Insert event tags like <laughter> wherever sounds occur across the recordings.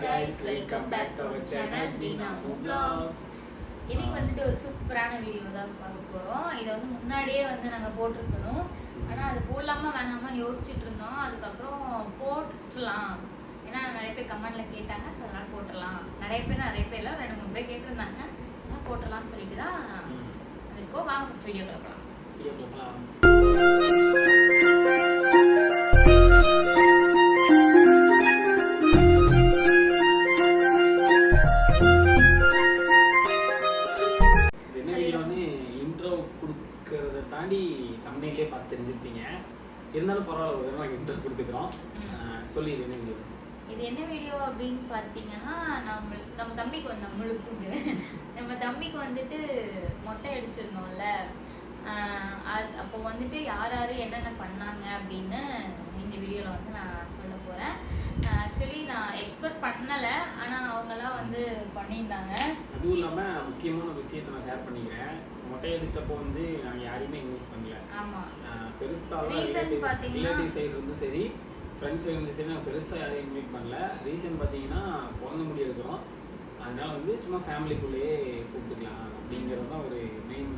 guys, welcome back to our channel, Dina Mo Vlogs. இன்னைக்கு வந்துட்டு ஒரு சூப்பரான வீடியோ தான் பார்க்க போகிறோம் இதை வந்து முன்னாடியே வந்து நாங்கள் போட்டிருக்கணும். ஆனால் அது போடலாமா வேணாமான்னு யோசிச்சுட்டு இருந்தோம். அதுக்கப்புறம் போட்டுடலாம். ஏன்னா நிறைய பேர் கமெண்ட்ல கேட்டாங்க ஸோ அதனால் போட்டுடலாம். நிறைய பேர் நிறைய பேர் இல்லை ரெண்டு மூணு பேர் கேட்டிருந்தாங்க. அதனால் போட்டுடலாம்னு சொல்லிட்டு தான் அதுக்கோ வாங்க ஃபஸ்ட் வீடியோ கிளப்பலாம் கொடுக்கறத தாண்டி தமிழ்லேயே பார்த்து தெரிஞ்சிருப்பீங்க இருந்தாலும் பரவாயில்ல ஒரு நாங்கள் இன்ட்ரோ கொடுத்துக்கிறோம். ம். சொல்லிடு என்ன வீடியோ இது என்ன வீடியோ அப்படின்னு பார்த்தீங்கன்னா நம்ம நம்ம தம்பிக்கு வந்து நம்மளுக்கு நம்ம தம்பிக்கு வந்துட்டு மொட்டை அடிச்சிருந்தோம்ல. அது அப்போ வந்துட்டு யார் யார் என்னென்ன பண்ணாங்க அப்படின்னு இந்த வீடியோவில் வந்து நான் சொல்ல போகிறேன் ஆக்சுவலி நான் எக்ஸ்பெக்ட் பண்ணலை ஆனால் அவங்கெல்லாம் வந்து பண்ணியிருந்தாங்க. அதுவும் இல்லாமல் முக்கியமான விஷயத்தை நான் ஷேர் பண்ணிக்கிறேன். மொட்டை அடிச்சப்போ வந்து நாங்கள் யாரையுமே இன்வைட் பண்ணல. பெருசாக ரிலேட்டிவ் சைடு இருந்து சரி ஃப்ரெண்ட்ஸ் சைடு சரி நாங்கள் பெருசாக யாரையும் இன்வைட் பண்ணல. ரீசன் பார்த்தீங்கன்னா பிறந்த முடி இருக்கிறோம் அதனால வந்து சும்மா ஃபேமிலிக்குள்ளேயே கூப்பிட்டுக்கலாம் அப்படிங்கிறது தான் ஒரு மெயின்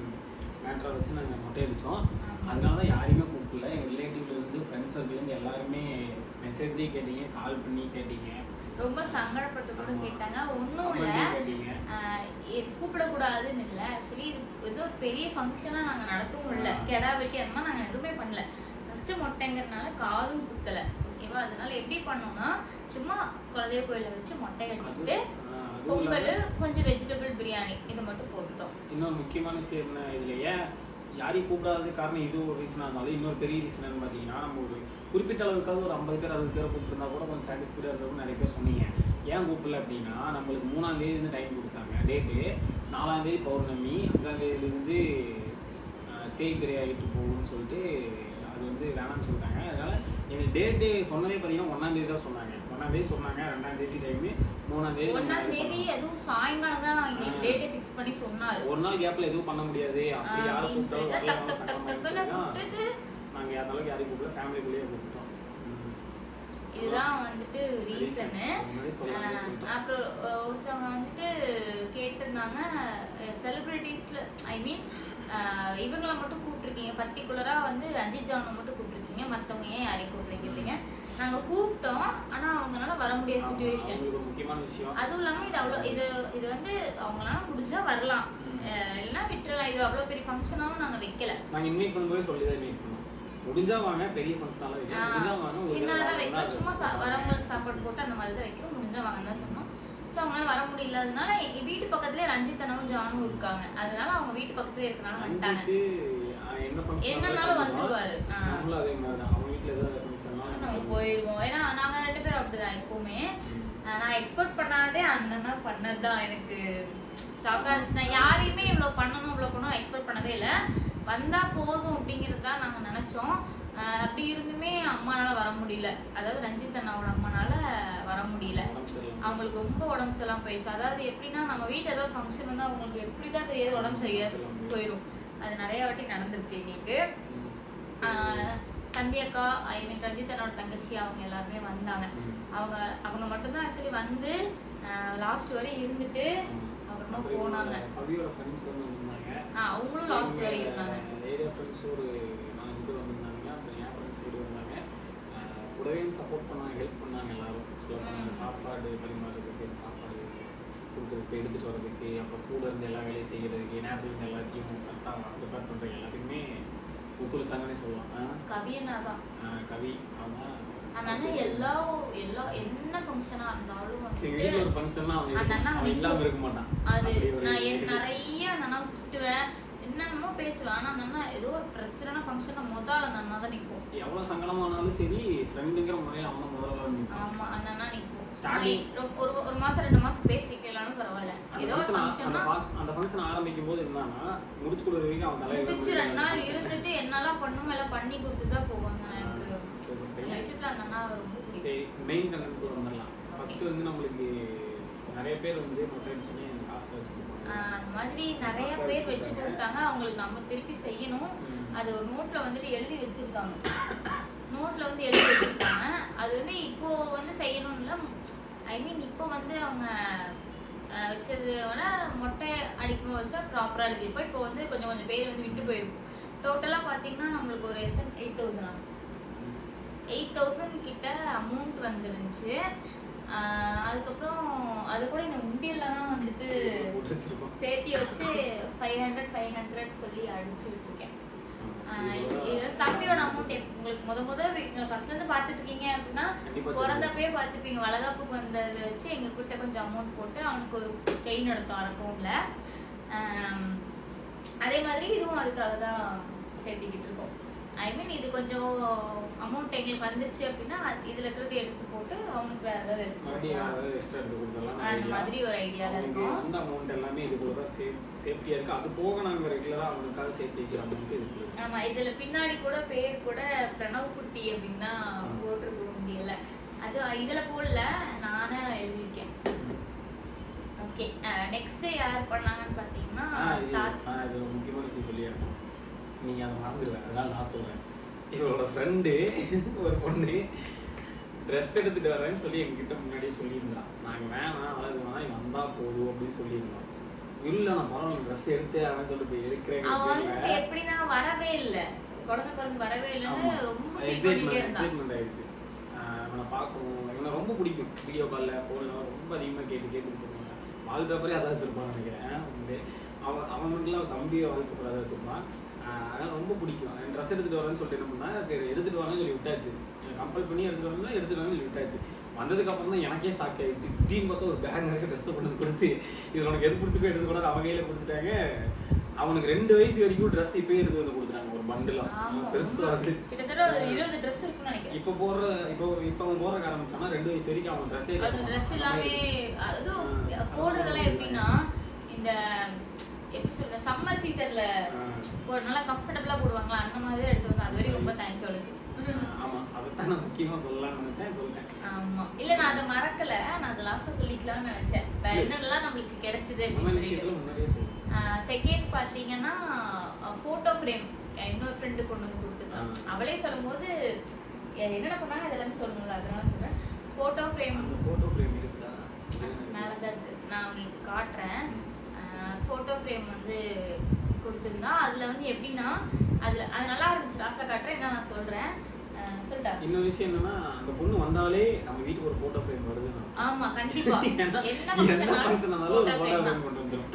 மேட்டரை வச்சு நாங்கள் மொட்டை அடித்தோம் ஆமா. அதனால தான் யாரையுமே கூப்பிடல. எங்கள் ரிலேட்டிவ்லேருந்து ஃப்ரெண்ட்ஸ் சர்க்கிள்லேருந்து எல்லாருமே மெசேஜ்லேயே கேட்டீங்க கால் பண்ணி கேட்டீங்க. ரொம்ப சங்கடப்பட்டு கூட. கேட்டாங்க. ஒன்றும் இல்லை. கூப்பிடக்கூடாதுன்னு இல்லை. ஆக்சுவலி இது ஏதோ ஒரு பெரிய ஃபங்க்ஷனாக நாங்கள் நடத்தவும் இல்லை. கெடா வெட்டி அந்த மாதிரி நாங்கள் எதுவுமே பண்ணல. ஃபஸ்ட்டு மொட்டைங்கிறதுனால காதும் குத்தலை. ஓகேவா அதனால எப்படி பண்ணோம்னா சும்மா குலதெய்வ கோயிலில் வச்சு மொட்டை அடிச்சுட்டு பொங்கல் கொஞ்சம் வெஜிடபிள் பிரியாணி இதை மட்டும் போட்டுட்டோம். இன்னொரு முக்கியமான விஷயம் இதில் ஏன் யாரையும் கூப்பிடாதது காரணம் இது ஒரு ரீசனாக இருந்தாலும் இன்னொரு பெரிய ரீசன் பார்த்தீங்கன்னா நம்ம ஒரு குறிப்பிட்ட அளவுக்காவது ஒரு ஐம்பது பேர் அறுபது பேரை கூப்பிட்டுருந்தா கூட கொஞ்சம் சாட்டிஸ்ஃபைடாக இருக்கிறது நிறைய பேர் சொன்னீங்க. ஏன் கூப்பிடல அப்படின்னா நம்மளுக்கு மூணாம் தேதி வந்து டைம் கொடுத்தாங்க டேட்டு நாலாம் தேதி பௌர்ணமி அஞ்சாம் தேதியிலேருந்து தேய்பிரை ஆகிட்டு போகும்னு சொல்லிட்டு அது வந்து வேணாம்னு சொல்லிட்டாங்க. அதனால எங்களுக்கு டேட்டு சொன்னதே பார்த்தீங்கன்னா ஒன்றாம் தேதி தான் சொன்னாங்க. ஒன்றாம் தேதி சொன்னாங்க ரெண்டாம் தேதி டைமு மூணாம் தேதி ஒன்றாம் சாயங்காலம் தான். டேட்டை ஃபிக்ஸ் பண்ணி சொன்னார். ஒரு நாள் கேப்ல எதுவும் பண்ண முடியாது. அப்படி யாரை அப்படின்னு கூப்பிட்டாலும் சொல்லிட்டு வரல டக் டக் டக் டக்குன்னு கூப்பிட்டுட்டு நாங்க அந்த அளவுக்கு யாரையும் கூப்பிடல ஃபேமிலிக்குள்ளேயே கூப்பிட்டோம். இதுதான் வந்துட்டு ரீசனு. அப்புறம் ஒருத்தவங்க வந்துட்டு கேட்டிருந்தாங்க செலிப்ரிட்டிஸில் ஐ மீன் இவங்கள மட்டும் கூப்பிட்ருக்கீங்க பர்டிகுலராக வந்து ரஞ்சித் ஜானை மட்டும் கூப்பிட்ருக்கீங்க மற்றவங்க ஏன் யாரையும் கூப்பிட்டு கேட்பீங்க நாங்கள் கூப்பிட்டோம் ஆனால் அவங்களால வர முடியாத சுச்சுவேஷன் அதுவும் இல்லாமல் இது அவ்வளோ இது இது வந்து அவங்களால முடிஞ்சா வரலாம். இல்லைன்னா விட்டுறலாம். இது அவ்வளோ பெரிய ஃபங்க்ஷனாகவும் நாங்கள் வைக்கல. நாங்க இன்வைட் பண்ணும்போது சொல்லி தான் இன்வைட் பண்ணோம். முடிஞ்சா வாங்க பெரிய ஃபங்க்ஷனால வைக்கலாம். முடிஞ்சா வாங்க நாள் வைக்கிறோம் சும்மா. வரவங்களுக்கு சாப்பாடு போட்டு அந்த மாதிரி தான் வைக்கிறோம் முடிஞ்சா வாங்கன்னு தான் சொன்னோம். ஸோ அவங்களால வர முடியல அதனால எ- வீட்டு பக்கத்துலேயே ரஞ்சித் அண்ணாவும் ஜானும் இருக்காங்க. அதனால அவங்க வீட்டு பக்கத்துலேயே இருக்கனால வந்துட்டாங்க. அஞ்சுக்கு ஆஹ், என்ன ஃபங்க்ஷன் என்னன்னாலும் வந்துருவாரு. அதே மாதிரி தான். அவங்க வீட்டில் ஏதாவது ஃபங்க்ஷன்னா நம்ம போயிடுவோம் ஏன்னா நாங்கள் ரெண்டு பேரும் அப்படிதான் எப்பவுமே. நான் எக்ஸ்பெக்ட் பண்ணாதே அந்த மாதிரி பண்ணது தான் எனக்கு. ஷாக்காக இருந்துச்சு நான் யாரையுமே இவ்வளோ பண்ணணும் இவ்வளோ பண்ணணும் எக்ஸ்பெக்ட் பண்ணவே இல்லை. வந்தால் போதும் அப்படிங்கிறது தான் நாங்கள் நினச்சோம். அப்படி இருந்துமே அம்மானால வர முடியல. அதாவது ரஞ்சித் அண்ணாவோட அம்மானால வர முடியல. அவங்களுக்கு ரொம்ப உடம்பு சரியில்லாம போயிடுச்சு. அதாவது எப்படின்னா நம்ம வீட்டில் ஏதாவது ஃபங்க்ஷன் வந்து அவங்களுக்கு எப்படி தான் தெரியாது உடம்பு சரியா போயிடும். அது நிறைய வாட்டி நடந்திருக்கு எங்களுக்கு. சந்தியாக்கா ஐ மீன் ரஞ்சித் அண்ணோட தங்கச்சி அவங்க எல்லாருமே வந்தாங்க. அவங்க அவங்க மட்டும்தான் ஆக்சுவலி வந்து லாஸ்ட் வரை இருந்துட்டு அப்புறம் போனாங்க. ஆ, அவங்களும் லாஸ்ட் வரை இருந்தாங்க. ஏரியா ஃப்ரெண்ட்ஸ் ஒரு நாலஞ்சு பேர் வந்திருந்தாங்க. அப்புறம் என் ஃப்ரெண்ட்ஸ் வீடு வந்தாங்க கூடவே சப்போர்ட் பண்ணாங்க ஹெல்ப் பண்ணாங்க எல்லாரும். சாப்பாடு பரிமாறுறதுக்கு சாப்பாடு கொடுக்குறதுக்கு எடுத்துகிட்டு வர்றதுக்கு அப்புறம் கூட இருந்து எல்லா வேலையும் செய்கிறதுக்கு நேரத்துக்கு எல்லாத்தையும் கரெக்டாக ப்ரிப்பேர் பண்ணுறதுக்கு எல்லாத்துக்குமே ஒத்துழைச்சாங்கன்னே சொல்லலாம். அஹ் கவியனா தான். கவி அவங்க அதனால எல்லா எல்லா என்ன ஃபங்க்ஷனாக இருந்தாலும் அந்த அது நான் நிறைய அந்த அண்ணாவை திட்டுவேன். என்னென்னமோ பேசுவேன். ஆனால் அந்த அண்ணா ஏதோ ஒரு பிரச்சனைனா ஃபங்க்ஷன் முதல்ல அந்த அண்ணா தான் நிற்கும் எவ்வளோ சங்கடமானாலும் சரி ஃப்ரெண்டுங்கிற முறையில் அவனை முதல்ல வந்து நிற்பான். ஆமா அந்த அண்ணா நிற்கும். ஒரு ஒரு மாசம் ரெண்டு மாசம் பேசிக்கலாம்னு பரவாயில்ல. அந்த ஏதோ ஒரு அந்த அந்த ஃபங்க்ஷன் ஆரம்பிக்கும் போது என்னன்னா முடிச்சு கொடுக்குற வரைக்கும் அவன் தலையில முடிச்சு ரெண்டு நாள் இருந்துட்டு என்னெல்லாம் பண்ணுமோ எல்லாம் பண்ணி கொடுத்து தான் போவாங்க. சரி மெயின் கண்டென்ட் கூட வந்துடலாம். ஃபர்ஸ்ட் வந்து நம்மளுக்கு நிறைய பேர் வந்து மொட்டை சொல்லி எனக்கு காசு வச்சு கொடுப்பாங்க. ஆஹ் அந்த மாதிரி நிறைய பேர் வச்சு கொடுத்தாங்க. அவங்களுக்கு நம்ம திருப்பி செய்யணும். அது ஒரு நோட்ல வந்துட்டு எழுதி வச்சிருக்காங்க. நோட்ல வந்து எழுதி வச்சிருக்காங்க. அது வந்து இப்போ வந்து செய்யணும்ல. ஐ மீன் இப்போ வந்து அவங்க அஹ், வச்சதோட மொட்டை அடிக்கணும் வச்சா ப்ராப்பராக இருக்குது. இப்போ இப்போ வந்து கொஞ்சம் கொஞ்சம் பேர் வந்து விட்டு போயிருக்கும். டோட்டலாக பார்த்தீங்கன்னா நம்மளுக்கு ஒரு எத்தனை? எயிட் தௌசண்ட் எயிட் தௌசண்ட் கிட்ட அமௌண்ட் வந்துருந்துச்சு. அதுக்கப்புறம் அது கூட இந்த உண்டியல்ல தான் வந்துட்டு சேர்த்தி வச்சு ஃபைவ் ஹண்ட்ரட் ஃபைவ் ஹண்ட்ரட் சொல்லி அடிச்சு விட்டுருக்கேன். ஆஹ் இது- இதோட- இது தம்பியோட அமௌண்ட் உங்களுக்கு முத முத நீங்கள் ஃபர்ஸ்ட்ல இருந்து பார்த்துட்டு இருக்கீங்க அப்படின்னா பிறந்தப்பே பார்த்துப்பீங்க. வளகாப்புக்கு வந்ததை வச்சு எங்க கிட்ட கொஞ்சம் அமௌண்ட் போட்டு அவனுக்கு ஒரு செயின் எடுத்தோம் அரக்கவுண்ட்ல அதே மாதிரி இதுவும் அதுக்காக தான் சேர்த்திக்கிட்டு இருக்கோம். ஐ மீன் இது கொஞ்சம் அமௌண்ட் எங்களுக்கு வந்துருச்சு அப்படின்னா இதுல இருக்கிறது எடுத்து போட்டு அவனுக்கு வேற ஏதாவது எடுத்து அந்த. மாதிரி ஒரு ஐடியால இருக்கும். அந்த அமௌண்ட் எல்லாமே இதுக்குள்ள தான் சேஃப் சேஃப்டியாக இருக்குது அது போக நாங்கள் ரெகுலராக அவனுக்காக சேர்த்து வைக்கிற அமௌண்ட் இதுக்குள்ள ஆமா இதுல பின்னாடி கூட பேர் கூட பிரணவ் குட்டி அப்படின்னு தான் போட்டிருக்க முடியல. அது இதுல போடல நானே எழுதியிருக்கேன். ஓகே நெக்ஸ்ட் யார் பண்ணாங்கன்னு பாத்தீங்கன்னா இது இது முக்கியமான விஷயம் சொல்லிடுறேன் நீங்கள் அதை மறந்துடுவேன் அதனால நான் சொல்கிறேன் இவளோட ஃப்ரெண்டு ஒரு பொண்ணு ட்ரெஸ் எடுத்துட்டு வரேன்னு சொல்லி எங்ககிட்ட முன்னாடியே சொல்லியிருந்தான் நாங்கள் வேணாம் அது வேணாம் இவன் வந்தால் போதும் அப்படின்னு சொல்லியிருந்தோம் இல்லை நான் பரவாயில்ல ட்ரெஸ் எடுத்தே அவன் சொல்லிட்டு எடுக்கிறேன் அவன் வந்துட்டு எப்படின்னா வரவே இல்ல. குழந்தை பிறந்து வரவே இல்லைன்னு ரொம்ப ஃபீல் பண்ணிட்டே எக்ஸைட்மெண்ட் எக்ஸைட்மெண்ட் ஆயிடுச்சு. இவனை பார்க்கணும் இவனை ரொம்ப பிடிக்கும். வீடியோ காலில் ஃபோனில் ரொம்ப அதிகமாக கேட்டு கேட்டு போவாங்க வால் பேப்பரே அதான் வச்சிருப்பான் நினைக்கிறேன். அவன் அவன் மட்டும் தம்பியை வால் பேப்பர் அதான் வச்சிருப்பான். அதனால ரொம்ப பிடிக்கும். ட்ரெஸ் எடுத்துட்டு வரேன்னு சொல்லிட்டு என்ன பண்ணா சரி எடுத்துட்டு வரேன்னு சொல்லி விட்டாச்சு. கம்பல் பண்ணி எடுத்துட்டு வரணும் எடுத்துட்டு வரேன்னு சொல்லி விட்டாச்சு. வந்ததுக்கு அப்புறம் தான் எனக்கே ஷாக் ஆயிடுச்சு. திடீர்னு பார்த்தா ஒரு பேக் நிறைய ட்ரெஸ் கொண்டு வந்து கொடுத்து இது உனக்கு எது பிடிச்சிக்கோ எடுத்து கூட அவங்க கையில கொடுத்துட்டாங்க. அவனுக்கு ரெண்டு வயசு வரைக்கும் ட்ரெஸ் இப்பயே எடுத்து வந்து கொடுத்துட்டாங்க ஒரு பண்டிலாம் பெருசா நினைக்கிறேன். இப்போ போடுற இப்போ இப்போ அவன் போற ஆரம்பிச்சானா ரெண்டு வயசு வரைக்கும் அவன் ட்ரெஸ்ஸே ட்ரெஸ் எல்லாமே அதுவும் போடுறதெல்லாம் எப்படின்னா இந்த எப்படி சொல்ற சம்மர் சீசன்ல ஒரு நல்லா கம்ஃபர்டபுளா போடுவாங்களா? அந்த மாதிரி எடுத்து வந்து அது வரைக்கும் ரொம்ப தேங்க்ஸ் சொல்லுது ஆமா. அதைத்தான் நான் முக்கியமா சொல்லலாம்னு நினைச்சேன் சொல்லிட்டேன். ஆமா. இல்ல நான் அதை மறக்கல. நான் அதை லாஸ்டா சொல்லிக்கலாம்னு நினைச்சேன். என்னெல்லாம் நம்மளுக்கு கிடைச்சது செகண்ட் பாத்தீங்கன்னா ஃபோட்டோ ஃப்ரேம் இன்னொரு ஃப்ரெண்டு கொண்டு வந்து கொடுத்துருக்கான். அவளே சொல்லும்போது எ- என்னென்ன பண்ணாங்க? இதெல்லாம் சொல்லணும்ல அதனால சொல்றேன். ஃபோட்டோ ஃப்ரேம் போட்டோ ஃப்ரேம் இருக்குதா மேலே தான் இருக்கு. நான் உங்களுக்கு காட்டுறேன். ஃபோட்டோ ஃப்ரேம் வந்து கொடுத்துருந்தா. அதில் வந்து எப்படின்னா அதில் அது நல்லா இருந்துச்சு. லாஸ்ட்டில் காட்டுறேன். என்ன நான் சொல்கிறேன் இன்னொரு விஷயம் என்னன்னா அந்த பொண்ணு வந்தாலே நம்ம வீட்டுக்கு ஒரு போட்டோ ஃப்ரேம் வருதுன்னா ஆமா கண்டிப்பா. <laughs> என்ன ஃபங்க்ஷன் ஒரு போட்டோ. ஃப்ரேம் கொண்டு வந்துரும்.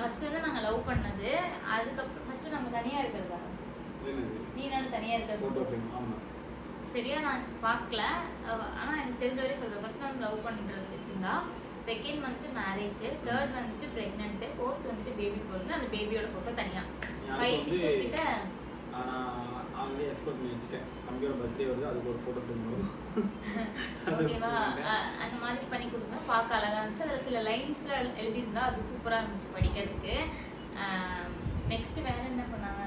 ஃபர்ஸ்ட் வந்து நாங்க லவ் பண்ணது. அதுக்கப்புறம் ஃபர்ஸ்ட் நம்ம தனியா இருக்கிறதா? நீ நானும் தனியா போட்டோ இருக்கிறது ஃப்ரேம் ஆமா. சரியா நான் பார்க்கல. ஆனா எனக்கு தெரிஞ்ச வரையும் சொல்றேன். ஃபர்ஸ்ட் வந்து லவ் பண்றது வச்சிருந்தா. செகண்ட் வந்துட்டு மேரேஜ் தேர்ட் வந்துட்டு பிரெக்னென்ட் ஃபோர்த் வந்துட்டு பேபி பிறந்து அந்த பேபியோட ஃபோட்டோ தனியா. ஃபைவ் பிக்சர்ஸ் கிட்ட? அவங்களே எக்ஸ்போர்ட் பண்ணி வச்சுட்டேன். தம்பியோட பர்த்டே வருது அதுக்கு ஒரு போட்டோ ஃப்ரேம் வரும். <laughs> ஓகேவா? அந்த மாதிரி பண்ணி கொடுங்க. பார்க்க அழகா இருந்துச்சு. அதில் சில லைன்ஸ்ல எழுதியிருந்தா அது சூப்பரா இருந்துச்சு படிக்கிறதுக்கு. நெக்ஸ்ட் வேற என்ன பண்ணாங்க?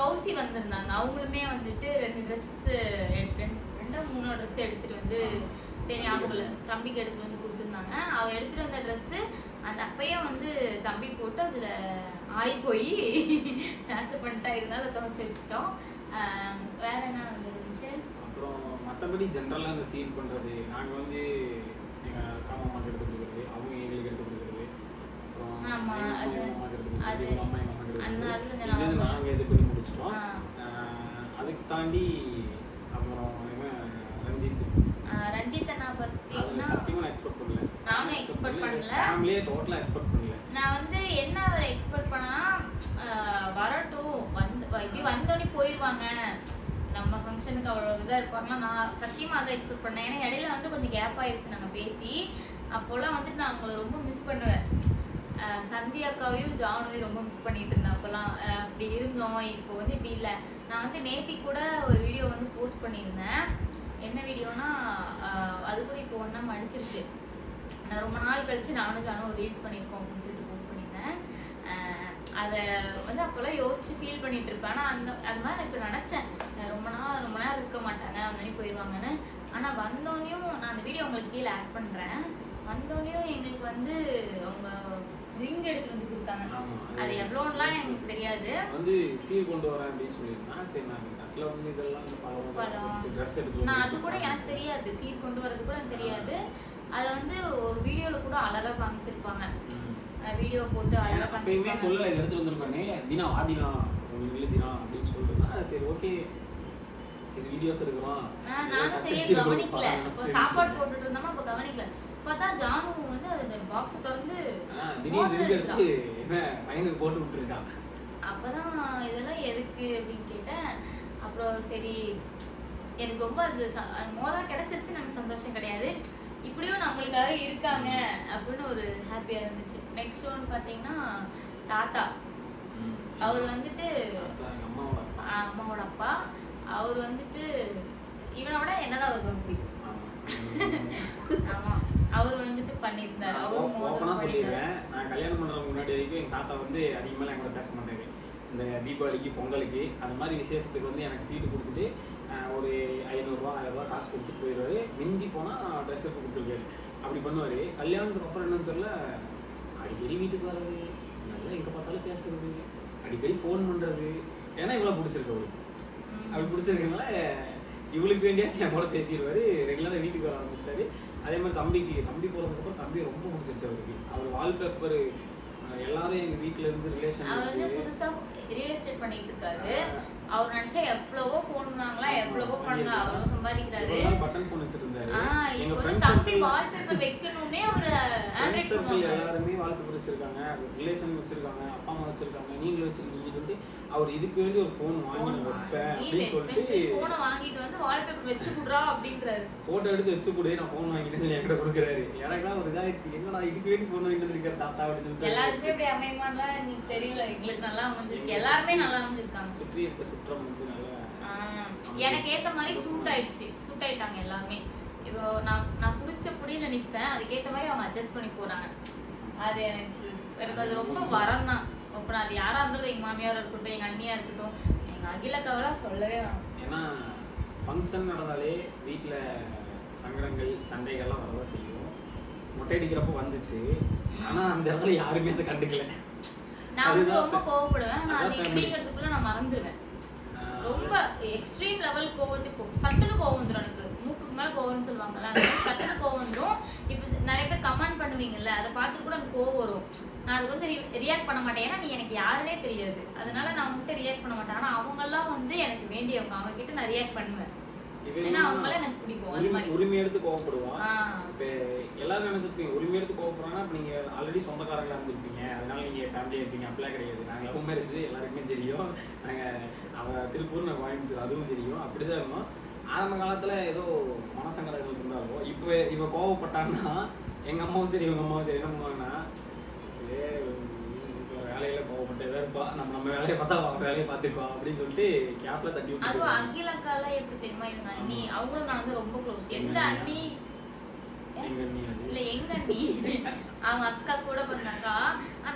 கௌசி வந்திருந்தாங்க. அவங்களுமே வந்துட்டு ரெண்டு ட்ரெஸ்ஸு ரெண்டோ மூணோ ட்ரெஸ் எடுத்துட்டு வந்து சரி இல்லை தம்பிக்கு எடுத்துட்டு வந்து கொடுத்துருந்தாங்க அவ எடுத்துட்டு வந்த ட்ரெஸ்ஸு அந்த அப்பயே வந்து தம்பி போட்டு அதுல ஆகி போய் நாசம் பண்ணிட்டா இருந்தாலும் துவைச்சு வச்சுட்டோம். வேற என்ன வந்துருந்துச்சு அப்புறம் மற்றபடி ஜென்ரலாக இந்த சீல் பண்ணுறது நாங்கள் வந்து எங்கள் காமாமாக்கு எடுத்து கொடுக்குறது அவங்க எங்களுக்கு எடுத்து கொடுக்குறது அந்த. நாங்கள் இது பண்ணி முடிச்சிட்டோம்? அதுக்கு தாண்டி அப்புறம் ரஞ்சித் பார்த்தீங்கன்னா சத்தியமாக நான் எக்ஸ்பெக்ட் பண்ணல. நானும் பண்ணல. ஃபேமிலியே எக்ஸ்பெக்ட் பண்ணல. நான் வந்து என்ன அவர் எக்ஸ்பெக்ட் பண்ணா வரட்டும். வந்து இப்படி வந்தோடனே போயிடுவாங்க நம்ம ஃபங்க்ஷனுக்கு அவ்வளோ இதாக இருப்பாங்கன்னா நான் சத்தியமாக அதை எக்ஸ்பெக்ட் பண்ணேன். ஏன்னா இடையில வந்து கொஞ்சம் கேப் ஆயிடுச்சு நாங்கள் பேசி. அப்போல்லாம் வந்துட்டு நான் அவங்கள ரொம்ப மிஸ் பண்ணுவேன். ஆஹ் சந்தியா அக்காவையும் ஜானுவையும் ரொம்ப மிஸ் பண்ணிட்டு இருந்தேன் அப்போல்லாம் அப்படி இருந்தோம். இப்போ வந்து இப்படி இல்லை. நான் வந்து நேத்தி கூட ஒரு வீடியோ வந்து போஸ்ட் பண்ணியிருந்தேன். என்ன வீடியோனா அது கூட இப்போ ஒன்றா மடிச்சிருச்சு நான் ரொம்ப நாள் கழிச்சு நானும் ஜானும் ஒரு ரீல்ஸ் பண்ணியிருக்கோம் அப்படின்னு சொல்லிட்டு போஸ்ட் பண்ணியிருந்தேன். அதை வந்து அப்போல்லாம் யோசிச்சு ஃபீல் பண்ணிட்டு இருப்பேன். ஆனால் அந்த அது மாதிரி நான் இப்போ நினச்சேன். ரொம்ப நாள் ரொம்ப நேரம் இருக்க மாட்டாங்க அந்த போயிடுவாங்கன்னு ஆனால் வந்தோடனையும் நான் அந்த வீடியோ உங்களுக்கு கீழே ஆட் பண்ணுறேன் வந்தோடனையும் எங்களுக்கு வந்து அவங்க ரிங் எடுத்துட்டு வந்து கொடுத்தாங்க. அது எவ்வளோலாம் எனக்கு தெரியாது. வந்து சீல் கொண்டு வரேன் அப்படின்னு சொல்லியிருந்தான். சரி நான் வந்து இதெல்லாம் பழம் நான் அது கூட எனக்கு தெரியாது. சீர் கொண்டு வரது கூட எனக்கு தெரியாது. அதை வந்து வீடியோவில் கூட அழகாக காமிச்சிருப்பாங்க. வீடியோ போட்டு அழகாக காமிச்சிருப்பாங்க. சொல்லலை எடுத்து வந்திருக்கானே தினா வாடினா உங்களுக்கு இல்லை தினா அப்படின்னு சொல்லிட்டுனா சரி ஓகே இது வீடியோஸ் எடுக்கிறோம். நானும் சரியா கவனிக்கல. சாப்பாடு போட்டுட்டு இருந்தோமா அப்போ கவனிக்கல. பார்த்தா ஜானு வந்து அந்த பாக்ஸை திறந்து திடீர்னு எடுத்து என்ன பையனுக்கு போட்டு விட்டுருக்கான். அப்பதான் இதெல்லாம் எதுக்கு அப்படின்னு கேட்டேன். அப்புறம் சரி எனக்கு ரொம்ப அது மோதா கிடைச்சிருச்சு எனக்கு சந்தோஷம் கிடையாது. இப்படியும் நம்மளுக்காக இருக்காங்க அப்படின்னு ஒரு ஹாப்பியா இருந்துச்சு. நெக்ஸ்ட் ஒன் பார்த்தீங்கன்னா தாத்தா. அவர் வந்துட்டு அம்மாவோட அப்பா. அவர் வந்துட்டு இவனை விட என்னதான் அவருக்கு ரொம்ப பிடிக்கும். ஆமா. அவர் வந்துட்டு பண்ணியிருந்தாரு. பண்ணியிருந்தாரு. சொல்லிடுறேன். நான் கல்யாணம் பண்றதுக்கு முன்னாடி வரைக்கும் எங்க தாத்தா வந்து அதிகமாக என் கூட பேச மாட்டாரு. இந்த தீபாவளிக்கு பொங்கலுக்கு அந்த மாதிரி விசேஷத்துக்கு வந்து எனக்கு சீட்டு கொடுத்துட்டு ஒரு ஐநூறுரூவா ஆயிரரூவா காசு கொடுத்துட்டு போயிடுவாரு. மிஞ்சி போனால் ட்ரெஸ் எடுத்து கொடுத்துருக்காரு அப்படி பண்ணுவார். கல்யாணத்துக்கு அப்புறம் என்னன்னு தெரில அடிக்கடி வீட்டுக்கு வர்றது நல்லா எங்கே பார்த்தாலும் பேசுறது அடிக்கடி ஃபோன் பண்ணுறது ஏன்னா இவ்வளோ பிடிச்சிருக்கு அவருக்கு. அப்படி பிடிச்சிருக்கனால இவளுக்கு வேண்டியாச்சும் என் கூட பேசிடுவார். ரெகுலராக வீட்டுக்கு வர ஆரம்பிச்சிட்டாரு. அதே மாதிரி தம்பிக்கு தம்பி போகிறதுக்கப்புறம் தம்பி ரொம்ப பிடிச்சிருச்சு அவருக்கு. அவர் வால்பேப்பர் எல்லாரும் எங்கள் வீட்டில் இருந்து ரிலேஷன் அவர் வந்து புதுசா ரியல் எஸ்டேட் பண்ணிட்டு இருக்காரு. அவர் நினைச்சா எவ்வளவோ ஃபோன் பண்ணாங்களாம் எவ்வளவோ பண்ணலாம். அவரும் சம்பாதிக்கிறாரு. பட்டன் இருந்தாரு ஆ எங்க ஃப்ரெண்ட்ஸ் தம்பி வால்பேப்பர் வைக்கணும்னே ஒரு பண்ணுவாங்க எல்லாருமே வாழ்க்கை வச்சிருக்காங்க ரிலேஷன் வச்சிருக்காங்க. அப்பா அம்மா வச்சிருக்காங்க. நீங்களும் வச்சிருக்கீங்கன்னு சொல்லிட்டு அவர் இதுக்கு வேண்டி ஒரு ஃபோன் வாங்கி வைப்பேன் அப்படின்னு சொல்லிட்டு போனை வாங்கிட்டு வந்து வால்பேப்பர் வச்சு குடுறா அப்படின்றாரு. போட்டோ எடுத்து வச்சு கொடு நான் ஃபோன் வாங்கிட்டு என்கிட்ட கொடுக்குறாரு. எனக்குலாம் ஒரு இதாயிருச்சு. என்னடா இதுக்கு வேண்டி ஃபோன் வாங்கிட்டு வந்திருக்காரு தாத்தா அப்படின்னு சொல்லிட்டு. எல்லாருக்குமே இப்படி அமையுமான்லாம் எனக்கு தெரியல. எங்களுக்கு நல்லா அமைஞ்சிருக்கு. எல்லாருமே நல்லா அமைஞ்சிருக்காங்க. சுற்றி இருக்க சுற்றம் வந்து நல்லா எனக்கு ஏத்த மாதிரி சூட் ஆயிடுச்சு. சூட் ஆயிட்டாங்க எல்லாமே இப்போ நான் நான் பிடிச்ச புடியில நிப்பேன் அதுக்கேத்த மாதிரி அவங்க அட்ஜஸ்ட் பண்ணி போறாங்க. அது எனக்கு எனக்கு அது ரொம்ப வரம் தான். இப்போ நான் அது யாரா இருந்தாலும் எங்க மாமியாரா இருக்கட்டும் எங்க அண்ணியா இருக்கட்டும் எங்க அகிலக்காவெல்லாம் சொல்லவே வேணாம். ஏன்னா ஃபங்க்ஷன் நடந்தாலே வீட்டில் சங்கடங்கள் சண்டைகள்லாம் வரதான் செய்யும். மொட்டை அடிக்கிறப்போ வந்துச்சு. ஆனால் அந்த இடத்துல யாருமே அதை கண்டுக்கல. நான் வந்து ரொம்ப கோவப்படுவேன். நான் அது. எப்படிங்கிறதுக்குள்ள நான் மறந்துடுவேன் ரொம்ப எக்ஸ்ட்ரீம் லெவல் கோவத்துக்கு சட்டுன்னு கோவம் வந்துடும் எனக்கு. மூக்குக்கு மேல கோவம்னு சொல்லுவாங்கல்ல அந்த சட்டுன்னு கோவம் வந்துடும் இப்போ நிறைய பேர் கமெண்ட் பண்ணுவீங்கல்ல அதை பார்த்து கூட எனக்கு கோவம் வரும். நான் அதுக்கு வந்து ரியாக்ட் பண்ண மாட்டேன். ஏன்னா நீ எனக்கு யாருனே தெரியாது. அதனால நான் உங்ககிட்ட ரியாக்ட் பண்ண மாட்டேன். ஆனா அவங்கெல்லாம் வந்து எனக்கு வேண்டியவங்க. அவங்க கிட்ட நான் ரியாக்ட் பண்ணுவேன். ஏன்னா அவங்கள எனக்கு பிடிக்கும். அது உரிமை மாதிரி. உரிமை எடுத்து. இப்போ எல்லாரும் நினைச்சிருப்பீங்க உரிமை எடுத்து கோவப்படுறாங்கன்னா இப்போ நீங்கள் ஆல்ரெடி சொந்தக்காரங்களா இருந்திருப்பீங்க. அதனால நீங்கள் ஃபேமிலியாக இருப்பீங்க. அப்படிலாம் கிடையாது. நாங்கள் லவ் மேரேஜ் எல்லாருக்குமே தெரியும். நாங்கள் அவன் திருப்பூர் நான் கோயம்புத்தூர் அதுவும் தெரியும். அப்படி தான் இருந்தோம். ஆரம்ப காலத்தில் ஏதோ மனசங்கடங்கள் இருந்தாலும் இப்போ இவ கோவப்பட்டான்னா எங்கள் அம்மாவும் சரி இவங்க அம்மாவும் சரி என்ன பண்ணுவாங்கன்னா வேலையில கோவப்பட்டு எதாவது இருப்பா. நம்ம நம்ம வேலையை பார்த்தா அவ வேலையை பார்த்துக்குவா அப்படின்னு சொல்லிட்டு கேஸில் தட்டி அதுவும் விட்டு அகிலக்கால எப்படி தெரியுமா இவங்க அண்ணி அவங்களும் நான் வந்து ரொம்ப க்ளோஸ் எந்த அண்ணி? நீ இல்ல எங்க அண்ணி? அவங்க அக்கா கூட பண்ணாக்கா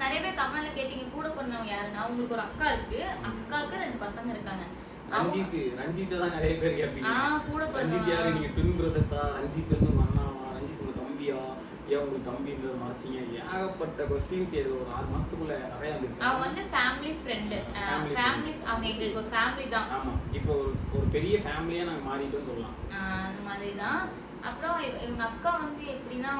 நிறைய பேர் கமெண்ட்ல கேட்டீங்க கூட பண்ணவங்க யாருன்னா? அவங்களுக்கு ஒரு அக்கா இருக்கு. அக்காவுக்கு ரெண்டு பசங்க இருக்காங்க. ரஞ்சித் ரஞ்சித்தை தான் நிறைய பேர் கேட்பீங்க ரஞ்சித் யாரு. நீங்க ட்வின் பிரதர்ஸா ரஞ்சித் வந்து அண்ணாவா ரஞ்சித் உங்க தம்பியா? ஏன் உங்களுக்கு தம்பின்றத மறைச்சிங்க? ஏகப்பட்ட கொஸ்டின்ஸ் இது ஒரு ஆறு மாசத்துக்குள்ள நிறைய வந்துருச்சு. அவங்க வந்து ஃபேமிலி ஃப்ரெண்டு ஃபேமிலி அவங்க எங்களுக்கு ஒரு ஃபேமிலி தான். ஆமா. இப்போ ஒரு ஒரு பெரிய ஃபேமிலியா நாங்க மாறிட்டோம்னு சொல்லலாம். அந்த மாதிரி தான் அப்புறம் இவ- இவங்க அக்கா வந்து எப்படின்னா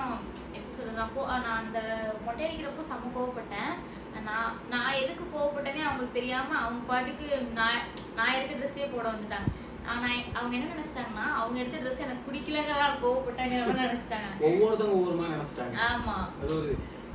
எப்படி சொல்றது நான் கோ- நான் அந்த மொட்டை அடிக்கிறப்போ செம்ம கோவப்பட்டேன். நான் நான் எதுக்கு கோவப்பட்டேனே அவங்களுக்கு தெரியாம அவங்க பாட்டுக்கு நான் நான் எடுத்த ட்ரெஸ்ஸே போட வந்துட்டாங்க. ஆனா அவங்க என்ன நினைச்சிட்டாங்கன்னா அவங்க எடுத்த ட்ரெஸ் எனக்கு பிடிக்கலங்கிறா கோவப்பட்டாங்கிற மாதிரி நினைச்சிட்டாங்க. ஒவ்வொருத்தவங்க ஒவ்வொரு மாதிரி நினைச்சிட்டாங்க. ஆமா.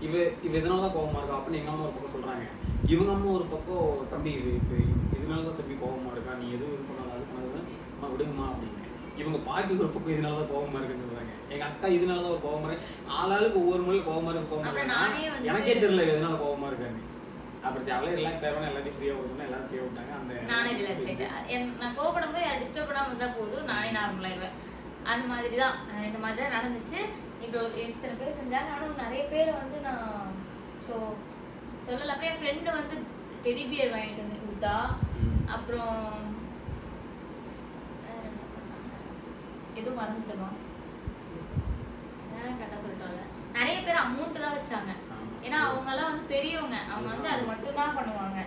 இவ இவ இதனால தான் கோவமா இருக்கா? அப்படின்னு எங்க அம்மா ஒரு பக்கம் சொல்றாங்க. இவங்க அம்மா ஒரு பக்கம் தம்பி இது இப்போ இதனால தான் தம்பி கோவமா இருக்கா? நீ எதுவும் இது பண்ணாத அது பண்ணாத அம்மா விடுங்கம்மா அப்படின்னு. இவங்க பாட்டி ஒரு பக்கம் இதனால தான் கோவமா இருக்குன்னு எங்க அக்கா இதனால தான் கோவமா இருக்கு. ஆளாளுக்கு ஒவ்வொரு முறையும் கோவமா இருக்கு வந்து- எனக்கே தெரியல எதனால கோவமா இருக்காங்க அப்புறம் அவளே ரிலாக்ஸ் ஆயிரும் எல்லாத்தையும் ஃப்ரீயா போக சொன்னா எல்லாரும் ஃப்ரீயா விட்டாங்க. அந்த நானே ரிலாக்ஸ் நான் கோவப்படும் போது டிஸ்டர்ப் பண்ணாம இருந்தா போதும் நானே நார்மல் ஆயிடுவேன் அந்த மாதிரி தான் இந்த மாதிரி தான் நடந்துச்சு. இப்போ இத்தனை பேர் செஞ்சாங்க. ஆனால் நிறைய பேர் வந்து நான் ஸோ சொல்லல. அப்புறம் என் ஃப்ரெண்டு வந்து டெடி பியர் வாங்கிட்டு வந்து கொடுத்தா. அப்புறம்? எதுவும் மறந்துட்டோமா கரெக்டாக சொல்லிட்டோம்ல நிறைய பேர் அமௌண்ட் தான் வச்சாங்க. ஏன்னா அவங்கெல்லாம் வந்து பெரியவங்க. அவங்க வந்து அது மட்டும் தான் பண்ணுவாங்க.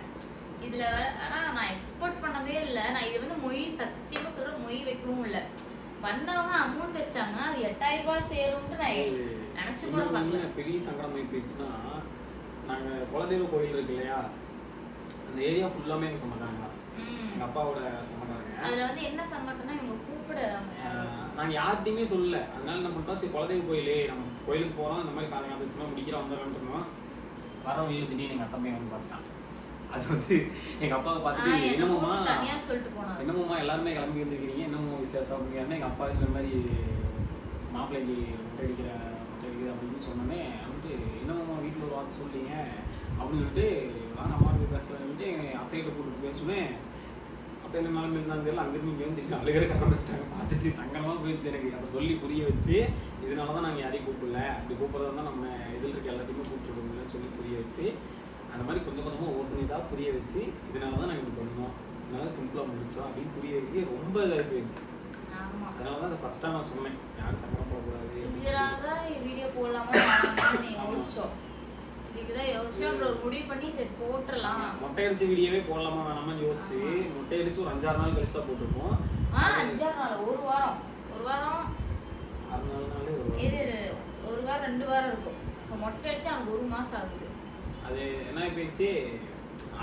இதுல வேற- ஆனா நான் எக்ஸ்போர்ட் பண்ணவே இல்லை. நான் இது வந்து மொய் சத்தியமா சொல்ற மொய் வைக்கவும் இல்லை. வந்தவங்க அமௌண்ட் வச்சாங்க. அது எட்டாயிரம் ரூபாய் சேரும்னு நான் நினைச்சு கூட பார்க்கல. என்ன பெரிய சங்கடம் ஆகி போயிடுச்சுன்னா நாங்கள் குலதெய்வ கோயில் இருக்கு இல்லையா? அந்த ஏரியா ஃபுல்லாமே எங்கள் சொந்தக்காரங்க. எங்கள் அப்பாவோட சொந்தக்காரங்க. அதுல வந்து என்ன சங்கடம்னா இவங்க கூப்பிடுறாங்க. நாங்கள் யார்கிட்டையுமே சொல்லல. அதனால என்ன பண்ணிட்டோம் சரி குலதெய்வ கோயிலே நம்ம கோயிலுக்கு போகிறோம் இந்த மாதிரி காலையில் வந்துச்சுன்னா முடிக்கிற வந்துடும்னு இருந்தோம் வரவங்க இல்லை திடீர்னு எங்கள் அத்தம்பை வந்து பார்த்துட்டான் அது வந்து எங்கள் அப்பாவை பார்த்துட்டு என்ன என்னமோமா என்னமோமா எல்லாருமே கிளம்பி வந்துருக்கீங்க என்னமோ விசேஷம் அப்படின்னா எங்கள் அப்பா இந்த மாதிரி மாப்பிள்ளைக்கு முட்டை அடிக்கிற முட்டை அடிக்கிற அப்படின்னு சொன்னோன்னே வந்துட்டு என்னமோமா வீட்டில் ஒரு வார்த்தை சொல்லிங்க அப்படின்னு சொல்லிட்டு வாங்க அம்மா பேசலான்ட்டு எங்கள் அத்தைகிட்ட கூப்பிட்டு பேசுனேன். அப்போ என்ன நிலமை இருந்தாங்க தெரியல அங்கிருந்து இங்கே வந்து திடீர்னு அழுகிற ஆரம்பிச்சிட்டாங்க பார்த்துட்டு சங்கடமாக போயிடுச்சு எனக்கு. அதை சொல்லி புரிய வச்சு இதனால தான் நாங்கள் யாரையும் கூப்பிடல. அப்படி கூப்பிட்றதா தான் நம்ம இதில் இருக்க எல்லாத்தையுமே கூப்பிட்டுருக்கோம்னு சொல்லி புரிய வச்சு அந்த மாதிரி கொஞ்சம் கொஞ்சமாக இதாக புரிய வச்சு இதனால தான் நாங்கள் இப்படி பண்ணோம். இதனால சிம்பிளாக முடிச்சோம் அப்படின்னு புரிய வைக்க ரொம்ப இதாக போயிடுச்சு அதனால தான் அதை ஃபஸ்ட்டாக நான் சொன்னேன். யாரும் சங்கடப்படக்கூடாது. இதனால தான் வீடியோ போடலாமா வேணாமான்னு யோசிச்சோம் இதுக்குதான் யோசிச்சோம் அப்புறம் ஒரு முடிவு பண்ணி சரி மொட்டை அடிச்ச வீடியோவே போடலாமா வேணாமான்னு யோசிச்சு மொட்டை அடிச்சு ஒரு அஞ்சாறு நாள் கழிச்சா போட்டிருப்போம். ஆ அஞ்சாறு நாள் ஒரு வாரம். ஒரு வாரம் ஆறு நாலு நாளே ஒரு ஒரு வாரம் ரெண்டு வாரம் இருக்கும். இப்போ மொட்டை அடிச்சா ஒரு மாசம் ஆகுது. அது என்ன போயிடுச்சு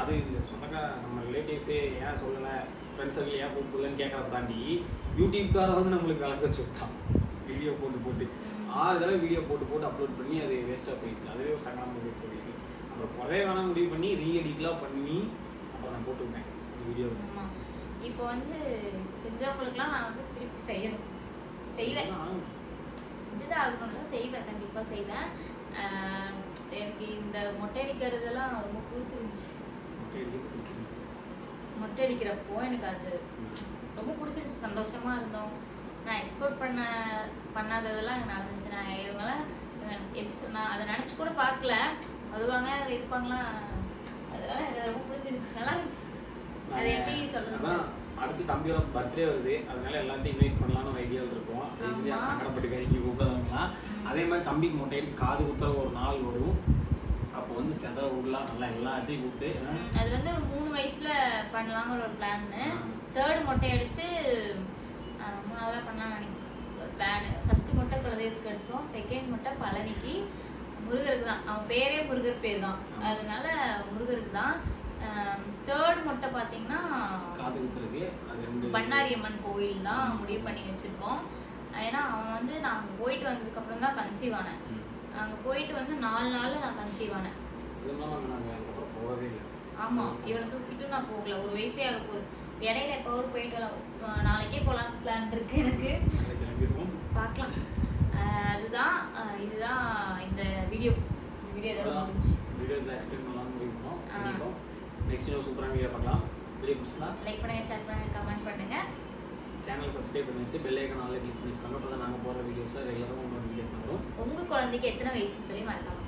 அது இந்த சொந்தக்கார நம்ம ரிலேட்டிவ்ஸே ஏன் சொல்லலை? ஃப்ரெண்ட்ஸ் சர்க்கிள் ஏன் கூப்பிடலன்னு கேட்கறத தாண்டி யூடியூப்கார வந்து நம்மளுக்கு விளக்க வச்சு விட்டான் வீடியோ போட்டு போட்டு. ஆறு தடவை வீடியோ போட்டு போட்டு அப்லோட் பண்ணி அது வேஸ்ட்டாக போயிடுச்சு. அதுவே ஒரு சங்கடம் போயிடுச்சு அப்புறம் குறைய வேணாம் முடிவு பண்ணி ரீஎடிட்லாம் பண்ணி அப்புறம் நான் போட்டு விட்டேன் வீடியோ இப்போ வந்து செஞ்சவங்களுக்குலாம் நான் வந்து திருப்பி செய்யணும். செய்வேன். செஞ்சுதான் ஆகணும்ல செய்வேன். கண்டிப்பா செய்வேன். எனக்கு இந்த மொட்டை அடிக்கிறதெல்லாம் ரொம்ப பிடிச்சிருந்துச்சு. மொட்டை அடிக்கிறப்போ எனக்கு அது ரொம்ப பிடிச்சிருந்துச்சு. சந்தோஷமா இருந்தோம். நான் எக்ஸ்போர்ட் பண்ண பண்ணாததெல்லாம் எனக்கு நடந்துச்சு. நான் இவங்கெல்லாம் இவங்க எப்படி சொன்னா அதை நினச்சி கூட பார்க்கல. வருவாங்க இருப்பாங்களா? அதெல்லாம் எனக்கு ரொம்ப பிடிச்சிருந்துச்சு. நல்லா இருந்துச்சு. அது எப்படி சொல்றது? அடுத்து தம்பியோட பர்த்டே வருது. அதனால எல்லாத்தையும் இன்வைட் பண்ணலாம்னு ஒரு ஐடியாவில் இருக்கோம் ஈஸியாக ஆமா. சங்கடப்பட்டு கைக்கு கூப்பிடாதவங்களாம். அதே மாதிரி தம்பிக்கு மொட்டை அடிச்சு காது குத்துற ஒரு நாள் வரும். அப்போ வந்து செத விடலாம். நல்லா எல்லாத்தையும் கூப்பிட்டு அது வந்து ஒரு மூணு வயசுல பண்ணலாங்கிற ஒரு பிளான்னு. தேர்ட் மொட்டை அடிச்சு ஆ, மூணாவதா பண்ணலாம் பிளான் ஃபர்ஸ்ட் மொட்டை குலதெய்வத்துக்கு அடிச்சோம். செகண்ட் மொட்டை பழனிக்கு. முருகருக்கு தான். அவன் பேரே முருகர் பேர் தான். அதனால முருகருக்கு தான். தேர்ட் மொட்டை பார்த்தீங்கன்னா பண்ணாரியம்மன் கோயில் தான் முடிவு பண்ணி வச்சிருக்கோம். ஏன்னா அவன் வந்து நான் போயிட்டு வந்ததுக்கு அப்புறம் தான் கன்சீவ் ஆனேன். அங்கே போயிட்டு வந்து நாலு நாள் நான் கன்சீவ் ஆனேன். அது இல்லாமல் நாங்கள் அதுக்கப்புறம் போகவே இல்லை. ஆமா இவனை தூக்கிட்டு நான் போகல. ஒரு வயசே ஆக போகுது. இடையில எப்போவது போயிட்டு வரலாம் அஹ் நாளைக்கே போகலான்னு பிளான் இருக்கு எனக்கு. பார்க்கலாம். அதுதான் இதுதான் வீடியோ இதோட முடிஞ்சு வீடியோ இதில் எக்ஸ்பிளைன். பண்ணிட்டோம் நெக்ஸ்ட் இன்னும் சூப்பரான வீடியோ பார்க்கலாம். வீடியோ பிடிச்சா லைக் பண்ணுங்க ஷேர் பண்ணுங்க கமெண்ட் பண்ணுங்க. சேனல் சப்ஸ்கிரைப் பண்ணி வச்சுட்டு பெல் ஐக்கன் ஆல்ரெடி கிளிக் பண்ணி வச்சுக்கோங்க. அப்போ தான் நாங்கள் போகிற வீடியோஸில் ரெகுலராக உங்களோட வீடியோஸ் வரும். உங்க குழந்தைக்கு எத்தனை வயசுன்னு சொல்லி மறக்காம